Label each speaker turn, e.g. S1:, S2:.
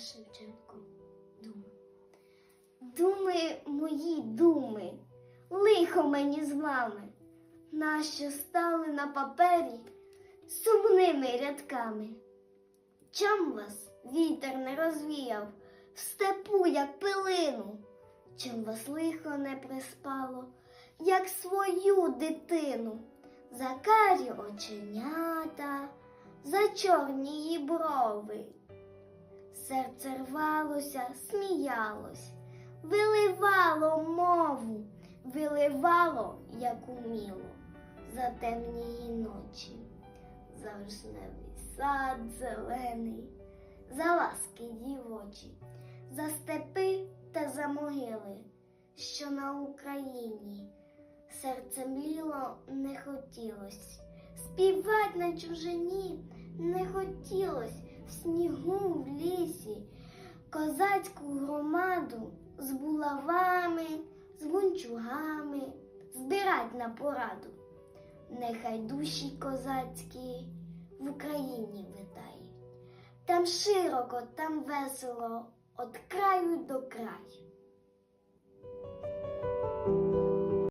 S1: Шевченко думи. Думи мої думи, лихо мені з вами, нащо стали на папері сумними рядками. Чом вас вітер не розвіяв в степу, як пилину, чим вас лихо не приспало, як свою дитину, за карі оченята, за чорні її брови. Серце рвалося, сміялось, виливало мову, виливало, як уміло, за темні ночі, за вишневий сад зелений, за ласки дівочі, за степи та за могили, що на Україні серце мліло не хотілось, співать на чужині не хотілось в снігу в лісі, козацьку громаду з булавами, з гунчугами збирать на пораду. Нехай душі козацькі в Україні витають. Там широко, там весело, от краю до краю.